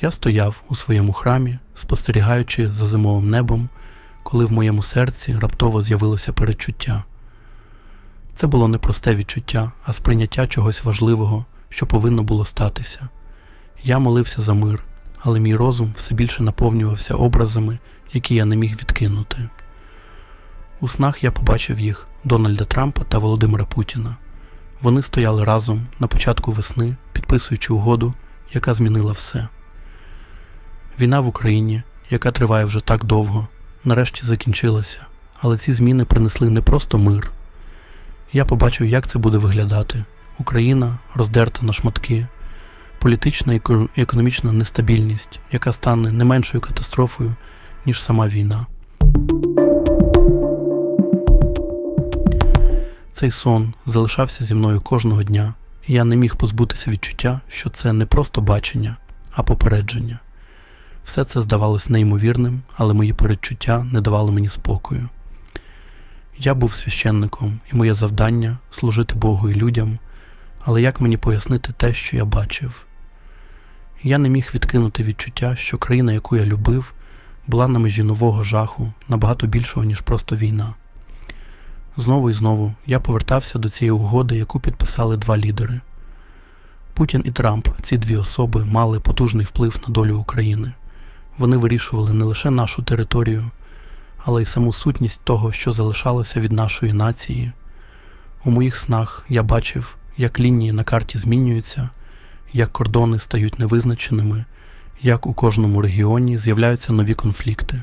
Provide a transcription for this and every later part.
Я стояв у своєму храмі, спостерігаючи за зимовим небом, коли в моєму серці раптово з'явилося передчуття. Це було не просте відчуття, а сприйняття чогось важливого, що повинно було статися. Я молився за мир, але мій розум все більше наповнювався образами, які я не міг відкинути. У снах я побачив їх Дональда Трампа та Володимира Путіна. Вони стояли разом на початку весни, підписуючи угоду, яка змінила все. Війна в Україні, яка триває вже так довго, нарешті закінчилася, але ці зміни принесли не просто мир. Я побачив, як це буде виглядати. Україна роздерта на шматки, політична і економічна нестабільність, яка стане не меншою катастрофою, ніж сама війна. Цей сон залишався зі мною кожного дня, і я не міг позбутися відчуття, що це не просто бачення, а попередження. Все це здавалось неймовірним, але мої передчуття не давали мені спокою. Я був священником, і моє завдання служити Богу і людям, але як мені пояснити те, що я бачив? Я не міг відкинути відчуття, що країна, яку я любив, була на межі нового жаху, набагато більшого, ніж просто війна. Знову і знову я повертався до цієї угоди, яку підписали два лідери. Путін і Трамп, ці дві особи, мали потужний вплив на долю України. Вони вирішували не лише нашу територію, але й саму сутність того, що залишалося від нашої нації. У моїх снах я бачив, як лінії на карті змінюються, як кордони стають невизначеними, як у кожному регіоні з'являються нові конфлікти.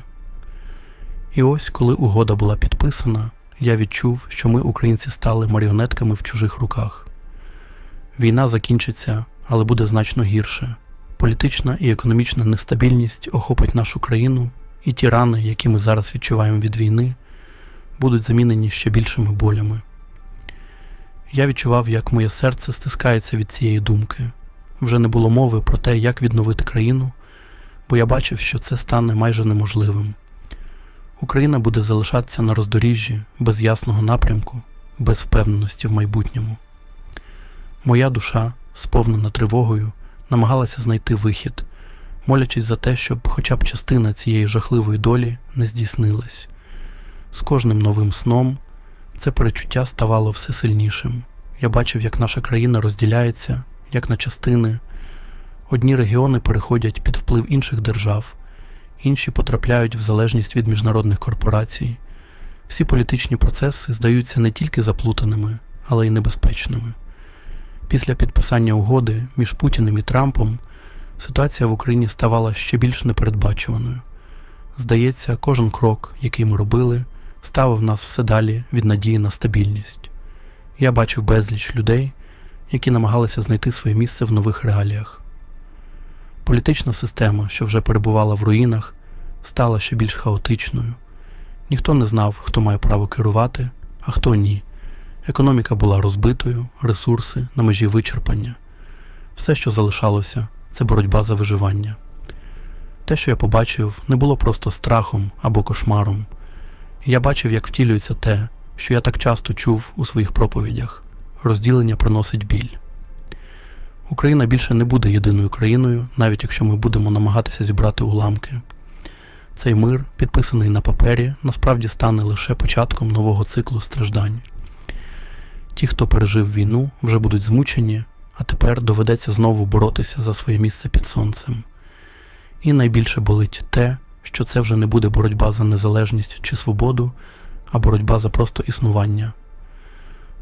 І ось, коли угода була підписана, я відчув, що ми, українці, стали маріонетками в чужих руках. Війна закінчиться, але буде значно гірше. Політична і економічна нестабільність охопить нашу країну, і ті рани, які ми зараз відчуваємо від війни, будуть замінені ще більшими болями. Я відчував, як моє серце стискається від цієї думки. Вже не було мови про те, як відновити країну, бо я бачив, що це стане майже неможливим. Україна буде залишатися на роздоріжжі без ясного напрямку, без впевненості в майбутньому. Моя душа, сповнена тривогою, намагалася знайти вихід, молячись за те, щоб хоча б частина цієї жахливої долі не здійснилась. З кожним новим сном це перечуття ставало все сильнішим. Я бачив, як наша країна розділяється, як на частини. Одні регіони переходять під вплив інших держав, інші потрапляють в залежність від міжнародних корпорацій. Всі політичні процеси здаються не тільки заплутаними, але й небезпечними. Після підписання угоди між Путіним і Трампом ситуація в Україні ставала ще більш непередбачуваною. Здається, кожен крок, який ми робили, ставив нас все далі від надії на стабільність. Я бачив безліч людей, які намагалися знайти своє місце в нових реаліях. Політична система, що вже перебувала в руїнах, стала ще більш хаотичною. Ніхто не знав, хто має право керувати, а хто ні. Економіка була розбитою, ресурси на межі вичерпання. Все, що залишалося, це боротьба за виживання. Те, що я побачив, не було просто страхом або кошмаром. Я бачив, як втілюється те, що я так часто чув у своїх проповідях розділення приносить біль. Україна більше не буде єдиною країною, навіть якщо ми будемо намагатися зібрати уламки. Цей мир, підписаний на папері, насправді стане лише початком нового циклу страждань. Ті, хто пережив війну, вже будуть змучені, а тепер доведеться знову боротися за своє місце під сонцем. І найбільше болить те, що це вже не буде боротьба за незалежність чи свободу, а боротьба за просто існування.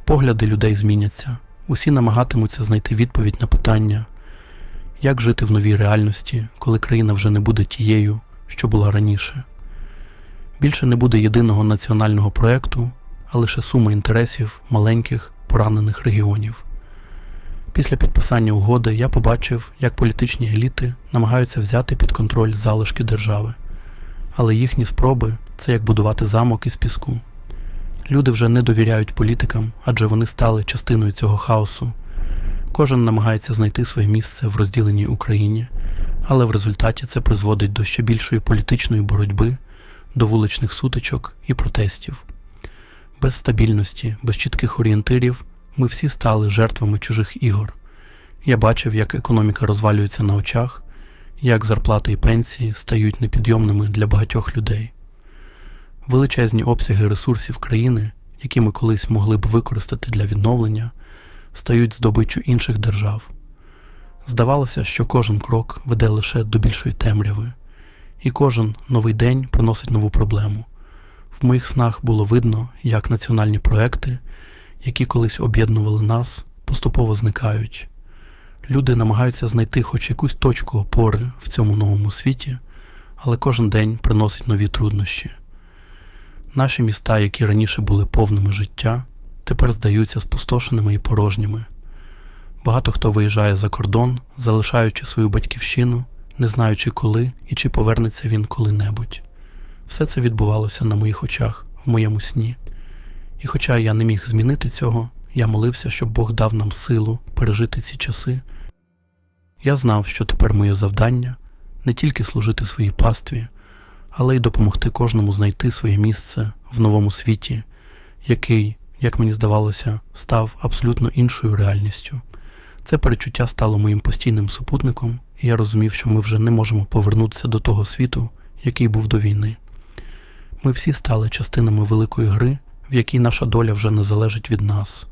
Погляди людей зміняться, усі намагатимуться знайти відповідь на питання, як жити в новій реальності, коли країна вже не буде тією, що була раніше. Більше не буде єдиного національного проєкту, а лише сума інтересів маленьких поранених регіонів. Після підписання угоди я побачив, як політичні еліти намагаються взяти під контроль залишки держави, але їхні спроби це як будувати замок із піску. Люди вже не довіряють політикам, адже вони стали частиною цього хаосу. Кожен намагається знайти своє місце в розділеній Україні, але в результаті це призводить до ще більшої політичної боротьби, до вуличних сутичок і протестів. Без стабільності, без чітких орієнтирів ми всі стали жертвами чужих ігор. Я бачив, як економіка розвалюється на очах, як зарплати і пенсії стають непідйомними для багатьох людей. Величезні обсяги ресурсів країни, які ми колись могли б використати для відновлення, стають здобиччю інших держав. Здавалося, що кожен крок веде лише до більшої темряви, і кожен новий день приносить нову проблему. В моїх снах було видно, як національні проекти, які колись об'єднували нас, поступово зникають. Люди намагаються знайти хоч якусь точку опори в цьому новому світі, але кожен день приносить нові труднощі. Наші міста, які раніше були повними життя, тепер здаються спустошеними і порожніми. Багато хто виїжджає за кордон, залишаючи свою батьківщину, не знаючи коли і чи повернеться він коли-небудь. Все це відбувалося на моїх очах, в моєму сні. І хоча я не міг змінити цього, я молився, щоб Бог дав нам силу пережити ці часи. Я знав, що тепер моє завдання не тільки служити своїй пастві, але й допомогти кожному знайти своє місце в новому світі, який, як мені здавалося, став абсолютно іншою реальністю. Це перечуття стало моїм постійним супутником, і я розумів, що ми вже не можемо повернутися до того світу, який був до війни. Ми всі стали частинами великої гри, в якій наша доля вже не залежить від нас.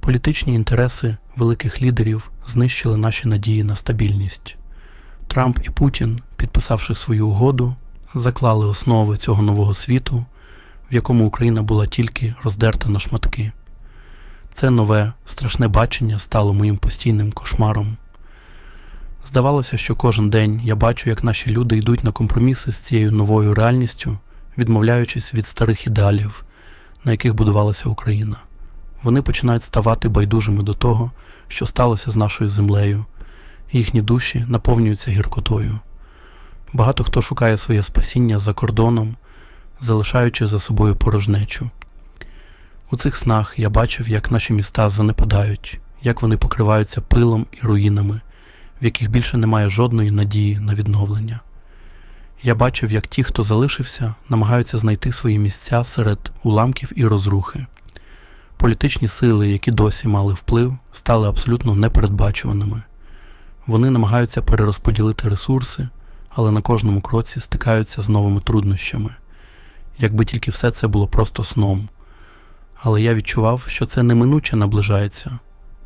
Політичні інтереси великих лідерів знищили наші надії на стабільність. Трамп і Путін, підписавши свою угоду, заклали основи цього нового світу, в якому Україна була тільки роздерта на шматки. Це нове, страшне бачення стало моїм постійним кошмаром. Здавалося, що кожен день я бачу, як наші люди йдуть на компроміси з цією новою реальністю, відмовляючись від старих ідеалів, на яких будувалася Україна. Вони починають ставати байдужими до того, що сталося з нашою землею, їхні душі наповнюються гіркотою. Багато хто шукає своє спасіння за кордоном, залишаючи за собою порожнечу. У цих снах я бачив, як наші міста занепадають, як вони покриваються пилом і руїнами, в яких більше немає жодної надії на відновлення. Я бачив, як ті, хто залишився, намагаються знайти свої місця серед уламків і розрухи. Політичні сили, які досі мали вплив, стали абсолютно непередбачуваними. Вони намагаються перерозподілити ресурси, але на кожному кроці стикаються з новими труднощами. Якби тільки все це було просто сном. Але я відчував, що це неминуче наближається.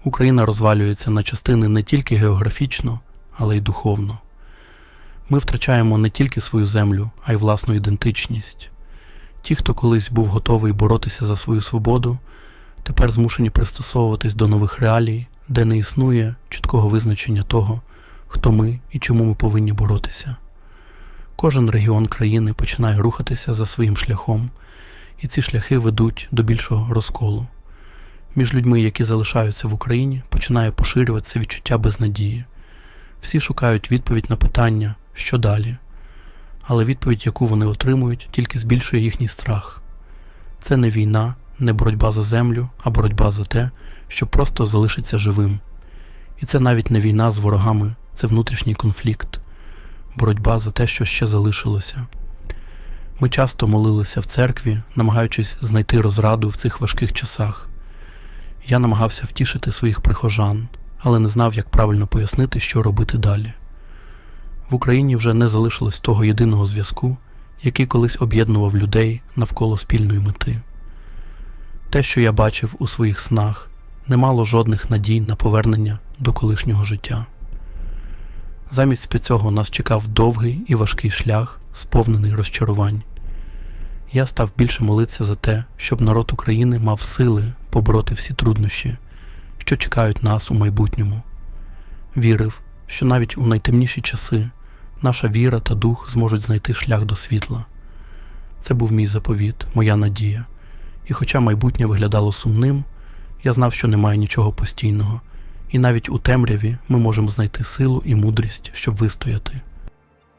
Україна розвалюється на частини не тільки географічно, але й духовно. Ми втрачаємо не тільки свою землю, а й власну ідентичність. Ті, хто колись був готовий боротися за свою свободу, тепер змушені пристосовуватись до нових реалій, де не існує чіткого визначення того, хто ми і чому ми повинні боротися. Кожен регіон країни починає рухатися за своїм шляхом, і ці шляхи ведуть до більшого розколу. Між людьми, які залишаються в Україні, починає поширюватися відчуття безнадії. Всі шукають відповідь на питання, що далі, але відповідь, яку вони отримують, тільки збільшує їхній страх. Це не війна, не боротьба за землю, а боротьба за те, щоб просто залишитися живим. І це навіть не війна з ворогами, це внутрішній конфлікт, боротьба за те, що ще залишилося. Ми часто молилися в церкві, намагаючись знайти розраду в цих важких часах. Я намагався втішити своїх прихожан, але не знав, як правильно пояснити, що робити далі. В Україні вже не залишилось того єдиного зв'язку, який колись об'єднував людей навколо спільної мети. Те, що я бачив у своїх снах, не мало жодних надій на повернення до колишнього життя. Замість цього нас чекав довгий і важкий шлях, сповнений розчарувань. Я став більше молитися за те, щоб народ України мав сили побороти всі труднощі, що чекають нас у майбутньому. Вірив, що навіть у найтемніші часи наша віра та дух зможуть знайти шлях до світла. Це був мій заповіт, моя надія. І хоча майбутнє виглядало сумним, я знав, що немає нічого постійного, і навіть у темряві ми можемо знайти силу і мудрість, щоб вистояти.